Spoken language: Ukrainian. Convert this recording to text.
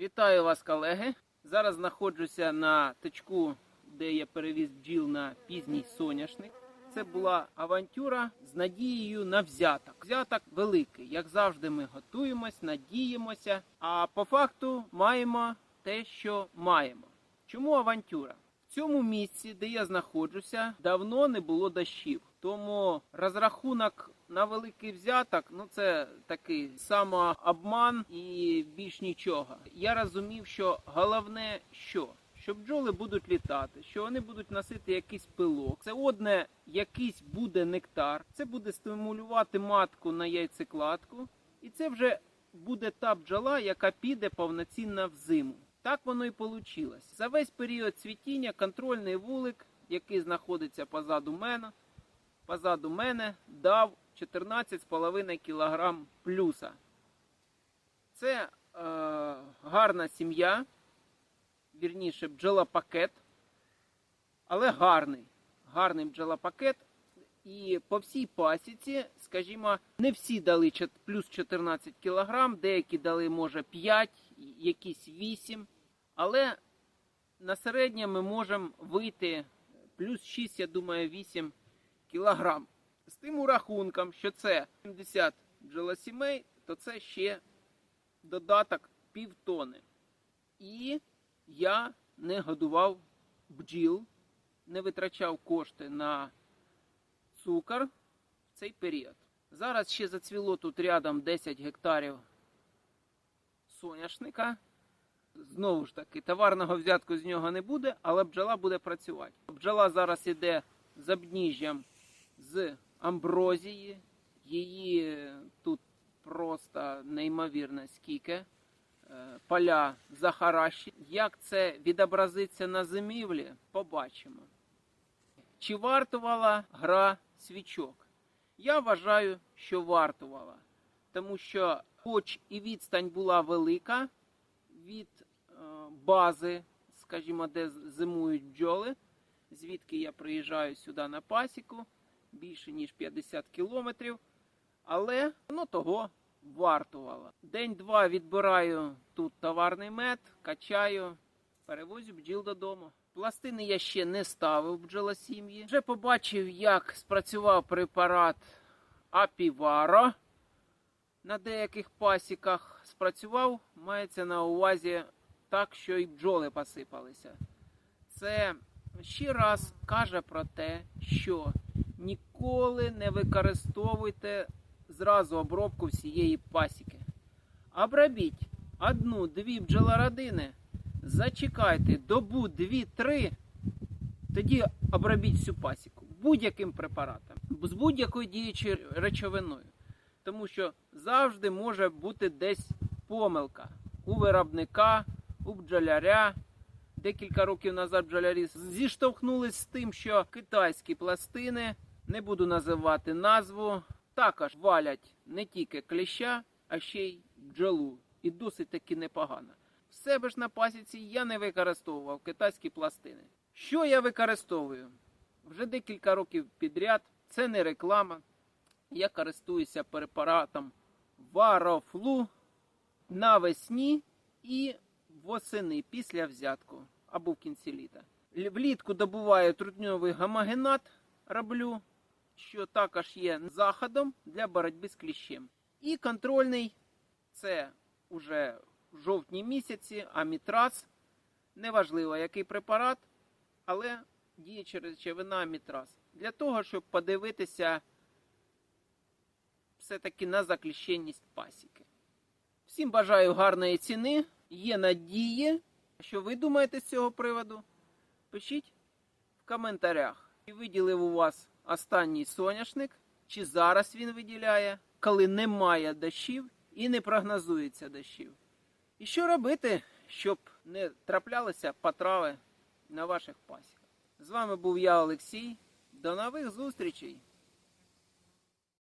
Вітаю вас, колеги. Зараз знаходжуся на тичку, де я перевіз бджіл на пізній соняшник. Це була авантюра з надією на взяток. Взяток великий. Як завжди, ми готуємось, надіємося. А по факту маємо те, що маємо. Чому авантюра? В цьому місці, де я знаходжуся, давно не було дощів. Тому розрахунок на великий взяток, ну це такий самообман і більш нічого. Я розумів, що головне що? Що бджоли будуть літати, що вони будуть носити якийсь пилок. Це одне якийсь буде нектар. Це буде стимулювати матку на яйцекладку. І це вже буде та бджола, яка піде повноцінно в зиму. Так воно і вийшло. За весь період цвітіння контрольний вулик, який знаходиться позаду мене, позаду мене дав 14,5 кг плюса. Це е, гарна сім'я, вірніше бджолопакет, але гарний. Гарний бджолопакет. І по всій пасіці, скажімо, не всі дали плюс 14 кг, деякі дали, може, 5, якісь 8. Але на середнє ми можемо вийти плюс 6, я думаю, 8 кілограм. З тим урахунком, що це 70 бджолосімей, то це ще додаток півтони. І я не годував бджіл, не витрачав кошти на цукор в цей період. Зараз ще зацвіло тут рядом 10 гектарів соняшника. Знову ж таки, товарного взятку з нього не буде, але бджола буде працювати. Бджола зараз іде з обніжжям з амброзії. Її тут просто неймовірно скільки. Е, Поля захаращені. Як це відобразиться на зимівлі, побачимо. Чи вартувала гра свічок? Я вважаю, що вартувала. Тому що, хоч і відстань була велика від е, бази, скажімо, де зимують бджоли, звідки я приїжджаю сюди на пасіку, більше ніж 50 кілометрів, але воно того вартувало. День-два відбираю тут товарний мед, качаю, перевозю бджіл додому. Пластини я ще не ставив бджолосім'ї. Вже побачив, як спрацював препарат Апіваро на деяких пасіках. Спрацював, мається на увазі так, що і бджоли посипалися. Це ще раз каже про те, що ніколи не використовуйте зразу обробку всієї пасіки. Обробіть одну-дві бджолородини, зачекайте добу, дві-три, тоді обробіть всю пасіку будь-яким препаратом, з будь-якою діючою речовиною. Тому що завжди може бути десь помилка у виробника, у бджоляря. Декілька років назад бджолярі зіштовхнулись з тим, що китайські пластини, не буду називати назву, також валять не тільки кліща, а ще й бджолу. І досить таки непогано. В себе ж на пасіці я не використовував китайські пластини. Що я використовую? Вже декілька років підряд. Це не реклама. Я користуюся препаратом Варофлу навесні і восени після взятку або в кінці літа. Влітку добуваю трутньовий гомогенат, роблю, що також є заходом для боротьби з кліщем. І контрольний це уже в жовтні місяці, амітраз. Неважливо, який препарат, але діє через речовина амітраз. Для того, щоб подивитися все-таки на закліщенність пасіки. Всім бажаю гарної ціни. Є надії. Що ви думаєте з цього приводу? Пишіть в коментарях. Чи виділив у вас останній соняшник, чи зараз він виділяє, коли немає дощів і не прогнозується дощів. І що робити, щоб не траплялися потрави на ваших пасіках? З вами був я, Олексій. До нових зустрічей!